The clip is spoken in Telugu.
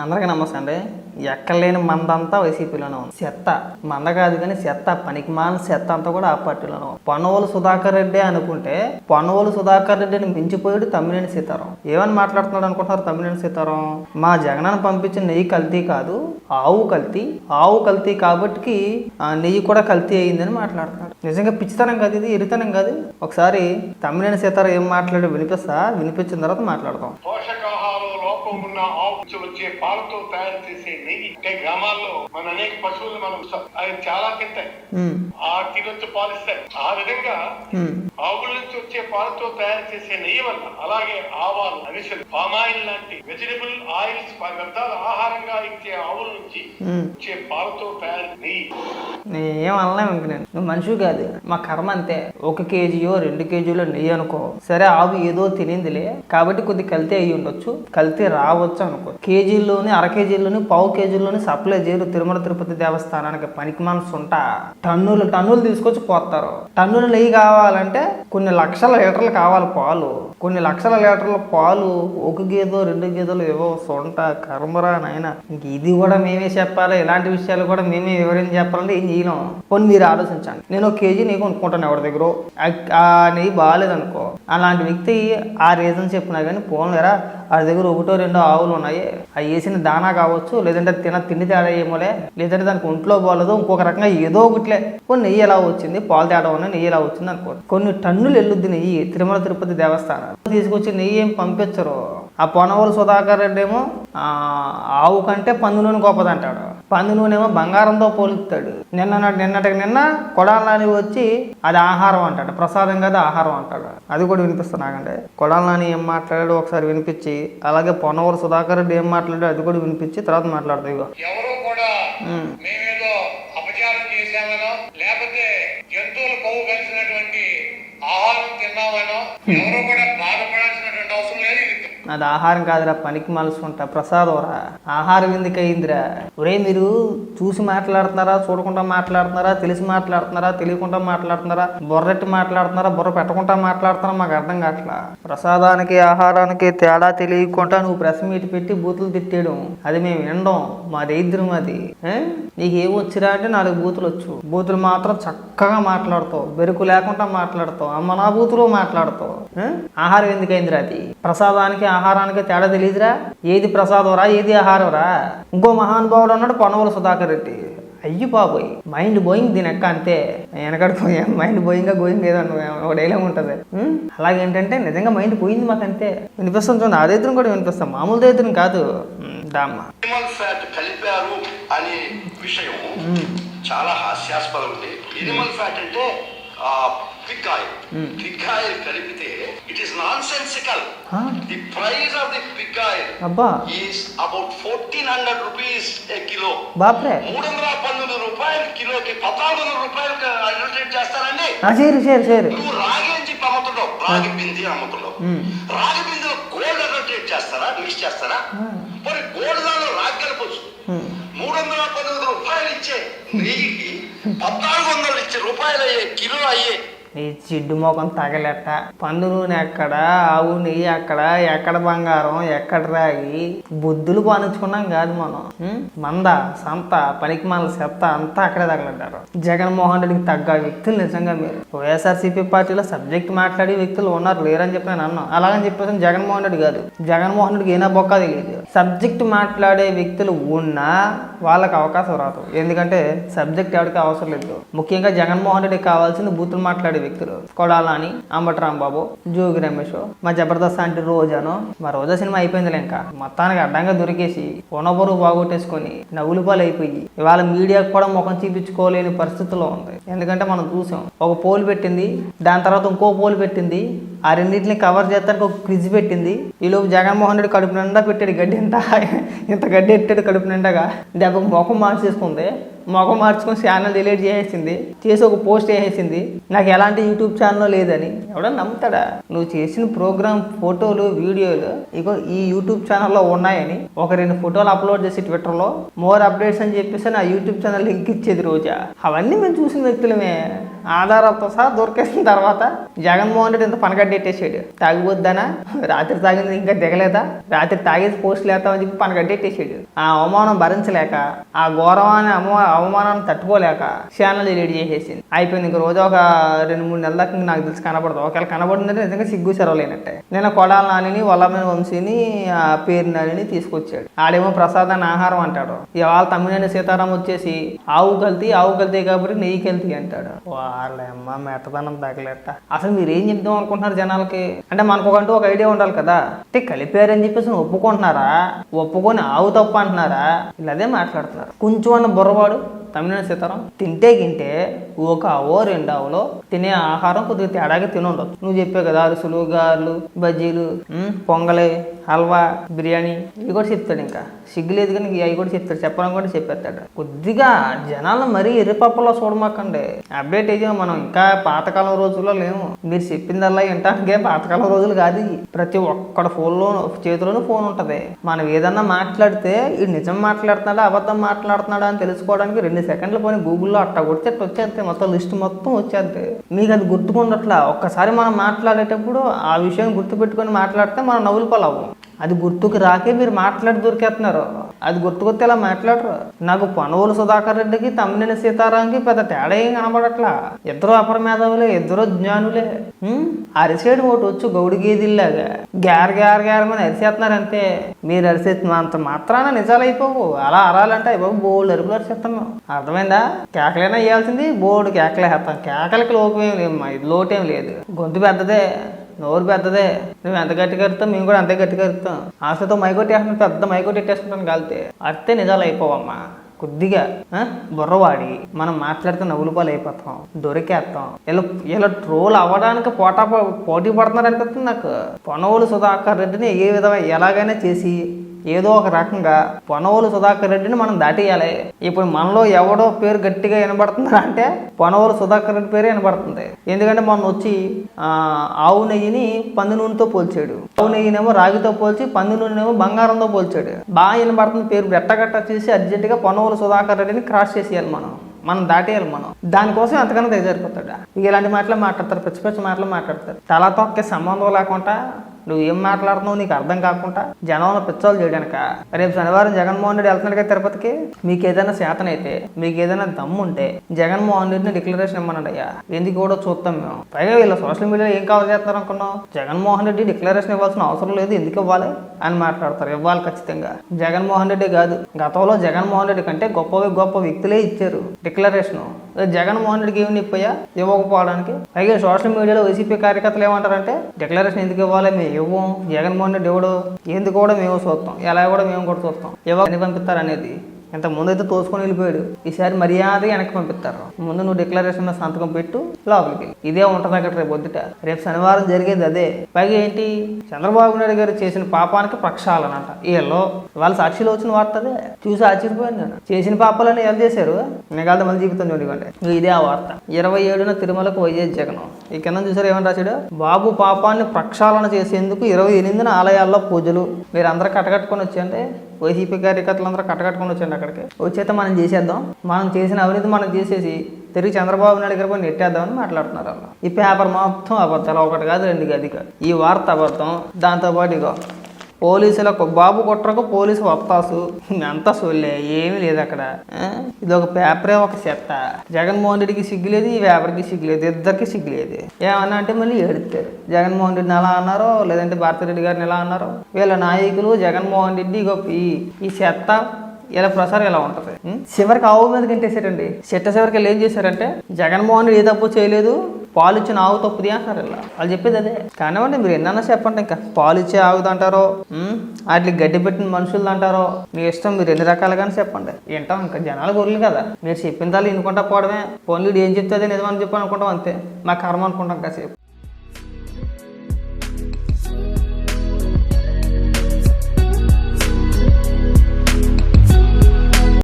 అందరికీ నమస్తే అండి. ఎక్కలేని మందంతా వైసీపీలోనే ఉంది. చెత్త. మంద కాదు కానీ చెత్త పనికి మాన చెత్త అంతా కూడా ఆ పార్టీలోనే ఉంది. పనవోలు సుధాకర్ రెడ్డి అనుకుంటే పనవోలు సుధాకర్ రెడ్డిని మించిపోయాడు తమ్మినేని సీతారాం. ఏమని మాట్లాడుతున్నాడు అనుకుంటున్నారు తమ్మినేని సీతారాం? మా జగనాన్ని పంపించిన నెయ్యి కల్తీ కాదు ఆవు కల్తీ. ఆవు కల్తీ కాబట్టి ఆ నెయ్యి కూడా కల్తీ అయిందని మాట్లాడుతున్నాడు. నిజంగా పిచ్చితనం కాదు ఇది ఇరితనం కాదు. ఒకసారి తమ్మినేని సీతారాం ఏం మాట్లాడి వినిపిస్తా? వినిపించిన తర్వాత మాట్లాడదాం. పోషకాహార లోపం ఉన్న నుంచి వచ్చే పాలతో తయారు చేసే నెయ్యి అంటే గ్రామాల్లో మన అనేక పశువులు మనం. అవి చాలా తింటాయి. ఆ తినొచ్చు పాలిస్తాయి. ఆ విధంగా ఆవుల నుంచి వచ్చే పాలతో తయారు చేసే నెయ్యి వల్ల అలాగే ఆవాలు అరిసెలు పామాయిల్ లాంటి వెజిటబుల్ ఆయిల్స్ వ్యర్థాలు ఆహారంగా ఇచ్చే ఆవుల నుంచి. వచ్చే పాలతో తయారు నెయ్యి. ఏం అనలేం ఇంక నేను. నువ్వు మనిషి కాదు. మా కర్మ అంతే. ఒక కేజీయో రెండు కేజీలో నెయ్యి అనుకో. సరే ఆవు ఏదో తినిందిలే. కాబట్టి కొద్ది కల్తీ అయ్యి ఉండొచ్చు. కల్తీ రావచ్చు అనుకో. కేజీల్లోని అర కేజీల్లోని పావు కేజీల్లోని సప్లై చేయరు తిరుమల తిరుపతి దేవస్థానానికి పనికి మనసు ఉంటా. టన్నులు టన్నులు తీసుకొచ్చి పోస్తారు. టన్నులు నెయ్యి కావాలంటే కొన్ని లక్షల లీటర్లు కావాలి పాలు. కొన్ని లక్షల లీటర్ల పాలు ఒక గేదో రెండు గేదెలు ఏవో సొంట కర్మరా నాయన. ఇంక ఇది కూడా మేమే చెప్పాలి ఇలాంటి విషయాలు కూడా మేమే వివరించి చెప్పాలంటే ఏం చేయలేం. కొన్ని మీరు ఆలోచించండి. నేను ఒక కేజీ నెయ్యి కొనుక్కుంటాను ఎవరి దగ్గర. ఆ- నెయ్యి బాగాలేదనుకో. అలాంటి వ్యక్తి ఆ రీజన్ చెప్పినా కానీ పోలేరా వాడి దగ్గర ఒకటో రెండో ఆవులు ఉన్నాయి. అవి వేసిన దానా కావచ్చు లేదంటే తిన తిండి తేడా ఏమోలే. లేదంటే దానికి ఒంట్లో బాగలేదు ఇంకొక రకంగా ఏదో ఒకటిలే. కొన్ని నెయ్యి ఎలా వచ్చింది? పాలు తేడా ఉన్నాయి నెయ్యి ఎలా వచ్చింది అనుకో కొన్ని టన్నులు వెళ్ళొద్ది నెయ్యి తిరుమల తిరుపతి దేవస్థానం. తీసుకొచ్చి నెయ్యి ఏం పంపించరు. ఆ పొనవోలు సుధాకర్ రెడ్డి ఏమో ఆ, ఆవు కంటే పందు నూనె గొప్పదంటాడు. పందు నూనె ఏమో బంగారంతో పోలుస్తాడు. నిన్న నిన్నటికి నిన్న కొడాలని వచ్చి అది ఆహారం అంటాడు. ప్రసాదం కదా ఆహారం అంటాడు. అది కూడా వినిపిస్తుంది నాకంటే. కొడాలని ఏం మాట్లాడాడు ఒకసారి వినిపించి అలాగే పొనవోలు సుధాకర్ రెడ్డి ఏం మాట్లాడాడు అది కూడా వినిపించి తర్వాత మాట్లాడతాయి ఇగో. లేకపోతే జంతువులు కొవ్వు కలిసినటువంటి ఆహారం తిన్నామనో ఎవరు కూడా బాధపడాల్సినటువంటి అవసరం లేదు ఇది అది ఆహారం కాదురా పనికి మలుసుకుంటా. ప్రసాదం రా ఆహారం ఎందుకు అయిందిరా ఒరే మీరు చూసి మాట్లాడుతున్నారా చూడకుండా మాట్లాడుతున్నారా తెలిసి మాట్లాడుతున్నారా తెలియకుండా మాట్లాడుతున్నారా బుర్రెట్టి మాట్లాడుతున్నారా బుర్ర పెట్టకుండా మాట్లాడుతున్నారా మాకు అర్థం కావట్లా? ప్రసాదానికి ఆహారానికి తేడా తెలియకుండా నువ్వు ప్రెస్ మీట్ పెట్టి బూతులు తిట్టేయడం. అది మేము వినడం. మా దైద్యం అది. నీకు ఏం వచ్చిరా అంటే నాలుగు బూతులు వచ్చు. బూతులు మాత్రం చక్కగా మాట్లాడతావు. బెరుకు లేకుండా మాట్లాడతావు. అమ్మ నా బూతులు మాట్లాడతావు. ఏ? ఆహారం ఎందుకైందిరా అది? ప్రసాదానికి ఆహారానికి తేడా తెలియదురా ఏది ప్రసాదంరా ఏది ఆహారంరా? ఇంకో మహానుభావుడు అన్నాడు పొనవల సుధాకర్ రెడ్డి. అయ్యి బాబోయ్ మైండ్ బోయింగ్ దీని ఎక్క అంతే. వెనకడ మైండ్ బోయింగ్గా గోయింగ్ ఏదో ఒక డైలాగ్ ఉంటుంది? అలాగేంటంటే నిజంగా మైండ్ పోయింది మాకు అంతే వినిపిస్తుంది చూడండి ఆ దరిద్రం కూడా వినిపిస్తాం. మామూలు దరిద్రం కాదు. దామ్మ కలిపారు అనే విషయం చాలా హాస్యాస్పదం ఉంది. ఎనిమల్ ఫ్యాట్ అంటే పిగ్ ఆయిల్ కలిపితే it is nonsensical the price of the oil అబ్బా is about fourteen hundred rupees a kilo బాప్రే మూడు వందల పంతొమ్మిది రూపాయలు కిలోకి పద్నాలుగు వందల రూపాయలు అడ్వర్టైజ్ చేస్తారండి ఆ, చేరు చేరు చేరు. నువ్వు రాగి చెప్పి అమ్ముతున్నావు రాగి బింది అమ్ముతున్నావు. రాగి బిందులో గోల్డ్ అడ్వర్టైజ్ చేస్తారా మిక్స్ చేస్తారా? మరి గోల్డ్ దానిలో రాగి కలపచ్చు. మూడు వందల పంతొమ్మిది రూపాయలు ఇచ్చే నెయ్యికి పద్నాలుగు వందలు ఇచ్చే రూపాయలు అయ్యే కిలో అయ్యే ఈ జిడ్డు మొఖం తగలెట్ట. పండు నూనె ఎక్కడ? ఆవు నెయ్యి అక్కడ ఎక్కడ బంగారం? ఎక్కడ రాగి బుద్ధులు పానించుకున్నాం కాదు మనం. మంద సంత పనికి మన చెత్త అంతా అక్కడే తగలంటారు జగన్మోహన్ రెడ్డికి తగ్గ వ్యక్తులు నిజంగా మీరు. వైఎస్ఆర్సీపీ పార్టీలో సబ్జెక్ట్ మాట్లాడే వ్యక్తులు ఉన్నారు లేరని చెప్పి నేను అన్నాను అలాగని చెప్పేసి జగన్మోహన్ రెడ్డి కాదు. జగన్మోహన్ రెడ్డికి ఏనా బొక్క తెలియదు. సబ్జెక్ట్ మాట్లాడే వ్యక్తులు ఉన్నా వాళ్ళకి అవకాశం రాదు. ఎందుకంటే సబ్జెక్ట్ ఎవరికి అవసరం లేదు. ముఖ్యంగా జగన్మోహన్ రెడ్డి కావాల్సింది బూతులు మాట్లాడే వ్యక్తులు కొడాలని అంబటి రాంబాబు జోగి రమేష్ మా జబర్దస్త్ అంటే రోజాను. మా రోజా సినిమా అయిపోయిందిలే ఇంకా. మొత్తానికి అడ్డంగా దొరికేసి ఉన్నబరువు బాగొట్టేసుకొని నవ్వులు పాలు అయిపోయి ఇవాళ మీడియాకు కూడా ముఖం చూపించుకోలేని పరిస్థితిలో ఉంది. ఎందుకంటే మనం చూసాం. ఒక పోల్ పెట్టింది దాని తర్వాత ఇంకో పోల్ పెట్టింది ఆ రెండింటిని కవర్ చేస్తానికి ఒక క్విజ్ పెట్టింది. ఈలోపు జగన్మోహన్ రెడ్డి కడుపు నిండా పెట్టాడు గడ్డి ఎంత ఇంత గడ్డి ఎట్టాడు కడుపు నిండాగా? దెబ్బకు ముఖం మార్చేసుకుంది. మొగం మార్చుకొని ఛానల్ డిలీట్ చేసేసింది చేసి ఒక పోస్ట్ వేసేసింది నాకు ఎలాంటి యూట్యూబ్ ఛానల్ లేదని ఎవడన్నా నమ్ముతాడా? నువ్వు చేసిన ప్రోగ్రామ్ ఫోటోలు వీడియోలు ఇగో ఈ యూట్యూబ్ ఛానల్లో ఉన్నాయని ఒక రెండు ఫోటోలు అప్లోడ్ చేసి ట్విట్టర్లో మోర్ అప్డేట్స్ అని చెప్పేసి నా యూట్యూబ్ ఛానల్ లింక్ ఇచ్చేది రోజా. అవన్నీ మేము చూసిన వ్యక్తులమే. ఆధారాలతో సహా దొరికేసిన తర్వాత జగన్మోహన్ రెడ్డి ఇంత పనగడ్డెట్టేసాడు తాగిపోద్దానా? రాత్రి తాగింది ఇంకా దిగలేదా? రాత్రి తాగేసి పోస్ట్ వేస్తామని చెప్పి పనగడ్డెట్టేసాడు ఆ అవమానం భరించలేక ఆ ఘోరమైన అమ్మ అవమానాన్ని తట్టుకోలేక ఛానల్ డిలీట్ చేసేసింది. అయిపోయింది ఇంక రోజు ఒక రెండు మూడు నెలల దాకా నాకు తెలిసి కనపడదు ఒకవేళ కనబడిందంటే నిజంగా సిగ్గు సెరవలేనట్టే నేను కొడాల నానిని వల్లమైన వంశీని ఆ పేరు నానిని తీసుకొచ్చాడు. ఆడేమో ప్రసాదాన్ని ఆహారం అంటాడు. ఇవాళ తమ్మినేని సీతారాం వచ్చేసి ఆవు కల్తీ ఆవు కల్తీ కాబట్టి నెయ్యి కల్తీ అంటాడు. వాళ్ళమ్మ మెత్తదనం తగలేట. అసలు మీరు ఏం చెప్దాం అనుకుంటున్నారు జనాలకి? అంటే మనకు ఒకంటూ ఒక ఐడియా ఉండాలి కదా. అంటే కలిపారని చెప్పేసి ఒప్పుకుంటున్నారా? ఒప్పుకొని ఆవు తప్పు అంటున్నారా? ఇలా అదే మాట్లాడుతున్నారు. కొంచెం అన్న బుర్రవాడు. తమిళనాడు సీతారాం తింటే గింటే ఒక ఆవో రెండు ఆవులో తినే ఆహారం కొద్దిగా తేడాగా తినుండదు నువ్వు చెప్పావు కదా అరుసులు గారెలు బజ్జీలు పొంగలి హల్వా బిర్యానీ ఇవి కూడా చెప్తాడు ఇంకా. సిగ్గులేదు కానీ అవి కూడా చెప్తాడు. చెప్పడం కూడా చెప్పేస్తాడు. కొద్దిగా జనాలను మరీ ఎర్రిపప్పలో చూడమాకండి. అప్డేట్ అయితే మనం ఇంకా పాతకాలం రోజుల్లో లేము. మీరు చెప్పిందల్లా వింటానికే పాతకాలం రోజులు కాదు ప్రతి ఒక్కడి ఫోన్లో చేతిలోనూ ఫోన్ ఉంటుంది. మనం ఏదన్నా మాట్లాడితే ఈ నిజం మాట్లాడుతున్నాడా అబద్ధం మాట్లాడుతున్నాడా అని తెలుసుకోవడానికి రెండు సెకండ్లు పోయి గూగుల్లో అట్టా కొడితే వచ్చేస్తే మొత్తం లిస్ట్ మొత్తం వచ్చేద్ది. మీకు అది గుర్తుకుండట్లా? ఒక్కసారి మనం మాట్లాడేటప్పుడు ఆ విషయం గుర్తుపెట్టుకొని మాట్లాడితే మనం నవ్వులు పాలవ్వం అది గుర్తుకు రాకే మీరు మాట్లాడి దొరికేస్తున్నారు అది గుర్తుకొస్తే ఇలా మాట్లాడరు. నాకు పనువులు సుధాకర్ రెడ్డికి తమ్మినేని సీతారాంకి పెద్ద తేడా ఏం కనబడట్లా? ఇద్దరు అపర మేధావులే ఇద్దరు జ్ఞానులే. అరిసేడు ఒకటి వచ్చు గౌడి గేదిల్లాగా. గ్యార్ గ్యార్ గ్యార్ మీద అరిసేస్తున్నారు అంతే. మీరు అరిసేస్తున్నంత మాత్రాన నిజాలు అయిపోవు. అలా అరాలంటే అయిపోవు. బోల్డ్ అరుపులు అరిసేస్తాం అర్థమైందా? కేకలైనా వేయాల్సింది బోర్డు కేకలే వేస్తాం కేకలకి లోపం ఏం లేదు లోటేం లేదు. గొంతు పెద్దదే. నోరు పెద్దదే. నువ్వు ఎంత గట్టిగా అరుతావు మేము కూడా అంతే గట్టిగా అరుతాం ఆశతో మైకొట్టేస్తున్నాం పెద్ద మైకోటి ఎట్టేసుకుంటాను కాలితే. అరితే నిజాలు అయిపోవమ్మా. కొద్దిగా బుర్రవాడి. మనం మాట్లాడితే నవ్వులు పాలు అయిపోతాం. దొరికేస్తాం ఇలా ఇలా ట్రోల్ అవ్వడానికి పోటా పోటీ పడుతున్నారు అనిపిస్తుంది నాకు. పొనవులు సుధాకర్ రెడ్డిని ఏ విధంగా ఎలాగైనా చేసి ఏదో ఒక రకంగా పొనవోలు సుధాకర్ రెడ్డిని మనం దాటేయాలి. ఇప్పుడు మనలో ఎవడో పేరు గట్టిగా వినబడుతుంది అంటే పొనవోలు సుధాకర్ రెడ్డి పేరే వినబడుతుంది. ఎందుకంటే మొన్న వచ్చి ఆవు నెయ్యిని పంది నూనెతో పోల్చాడు. ఆవు నెయ్యినేమో రాగితో పోల్చి పంది నూనెనేమో బంగారంతో పోల్చాడు. బాగా వినబడుతుంది పేరు గట్టగట్ట చేసి అర్జెంటుగా పొనవోలు సుధాకర్ రెడ్డిని క్రాస్ చేసేయాలి మనం. మనం దాటేయాలి మనం. దానికోసం ఎంతకన్నా తెగజారిపోతాడు. ఇలాంటి మాటలు మాట్లాడతారు పిచ్చి పిచ్చి మాటలు మాట్లాడతారు. తల తొక్కే సంబంధం లేకుండా నువ్వు ఏం మాట్లాడుతున్నావు నీకు అర్థం కాకుండా జనంలో పిచ్చోలు చేయడానిక? రేపు శనివారం జగన్మోహన్ రెడ్డి వెళ్తున్నాడు కదా తిరుపతికి? మీకు ఏదైనా శాతనైతే మీకు ఏదైనా దమ్ము ఉంటే జగన్మోహన్ రెడ్డిని డిక్లరేషన్ ఇమ్మనండి అయ్యా. ఎందుకు కూడా చూస్తాం మేము. పైగా వీళ్ళ సోషల్ మీడియాలో ఏం కావాలి చేస్తారు అనుకున్నాం జగన్మోహన్ రెడ్డి డిక్లరేషన్ ఇవ్వాల్సిన అవసరం లేదు ఎందుకు ఇవ్వాలి అని మాట్లాడతారు ఇవ్వాలి ఖచ్చితంగా. జగన్మోహన్ రెడ్డి కాదు గతంలో జగన్మోహన్ రెడ్డి కంటే గొప్ప గొప్ప వ్యక్తులే ఇచ్చారు డిక్లరేషన్. జగన్మోహన్ రెడ్డికి ఏమి నిప్పయ్యా ఇవ్వకపోవడానికి. పైగా సోషల్ మీడియాలో వైసీపీ కార్యకర్తలు ఏమంటారంటే డిక్లరేషన్ ఎందుకు ఇవ్వాలి? మేము ఇవ్వం. జగన్మోహన్ రెడ్డి ఇవ్వడు ఎందుకు కూడా మేము చూస్తాం. ఎలా కూడా మేము కూడా చూస్తాం. ఇవ్వని పంపిస్తారు? అనేది ఇంత ముందు అయితే తోసుకొని వెళ్ళిపోయాడు. ఈసారి మర్యాద వెనక్కి పంపిస్తారు? ముందు నువ్వు డిక్లరేషన్ మీద సంతకం పెట్టు లోపలికి ఇదే ఉంటుంది అక్కడ రేపు పొద్దుట. రేపు శనివారం జరిగేది అదే. పైగా ఏంటి? చంద్రబాబు నాయుడు గారు చేసిన పాపానికి ప్రక్షాళనంట వీళ్ళు వాళ్ళ సాక్షిలో వచ్చిన వార్త అదే. చూసి ఆశ్చర్యపోయాను నేను. చేసిన పాపాలని ఎవరు చేశారు? నిగాలతో మళ్ళీ జీవితం చూడకండి ఇదే ఆ వార్త. ఇరవై ఏడున తిరుమలకు వైఎస్ జగన్. ఈ కింద చూసారు ఏమని రాశాడు? బాబు పాపాన్ని ప్రక్షాళన చేసేందుకు ఇరవై ఎనిమిదిన ఆలయాల్లో పూజలు. మీరు అందరూ కట్టకట్టుకొని వచ్చేయండి. వైసీపీ కార్యకర్తలందరూ కట్టకట్టుకొని వచ్చండి అక్కడికి. వచ్చేత మనం చేసేద్దాం. మనం చేసిన అవినీతి మనం చేసేసి తిరిగి చంద్రబాబు నాయుడు గారు పోయి నెట్టేద్దామని మాట్లాడుతున్నారు వాళ్ళు. ఈ పేపర్ మొత్తం అబద్ధాలు ఒకటి కాదు రెండు కాదు ఇక. ఈ వార్త అబద్ధం. దాంతోపాటు ఇగో పోలీసులకు బాబు కుట్రకు పోలీసు వత్తాసు అంతా సొల్లే ఏమీ లేదు అక్కడ. ఇది ఒక పేపరే ఒక చెత్త. జగన్మోహన్ రెడ్డికి సిగ్గులేదు ఈ పేపర్కి సిగ్గులేదు ఇద్దరికి సిగ్గులేదు. ఏమన్నా అంటే మళ్ళీ ఏడుస్తారు. జగన్మోహన్ రెడ్డిని ఎలా అన్నారో లేదంటే భారతిరెడ్డి గారిని ఎలా అన్నారో. వీళ్ళ నాయకులు జగన్మోహన్ రెడ్డి గొప్ప ఈ ఈ చెత్త ఇలా ప్రసారం ఇలా ఉంటుంది. చివరికి ఆవు మీద గంటేశారండి. చెట్ట చివరికి వెళ్ళి ఏం చేశారంటే జగన్మోహన్ రెడ్డి ఏ తప్పు చేయలేదు పాలు ఇచ్చిన ఆవు తప్పుది అంటారు ఇలా. వాళ్ళు చెప్పేది అదే. కానివ్వండి మీరు ఎన్నైనా చెప్పండి ఇంకా. పాలు ఇచ్చే ఆవుది అంటారో వాటికి గడ్డి పెట్టిన మనుషులు అంటారో మీ ఇష్టం మీరు ఎన్ని రకాలుగానే చెప్పండి. వింటాం ఇంకా. జనాలు గొర్రెలు కదా. మీరు చెప్పిన తల్లి వినుకుంటా పోవడమే. పోన్లీడు ఏం చెప్తే అదే నిజమని చెప్పి అనుకుంటాం అంతే. మా కర్మ అనుకుంటాం కాసేపు.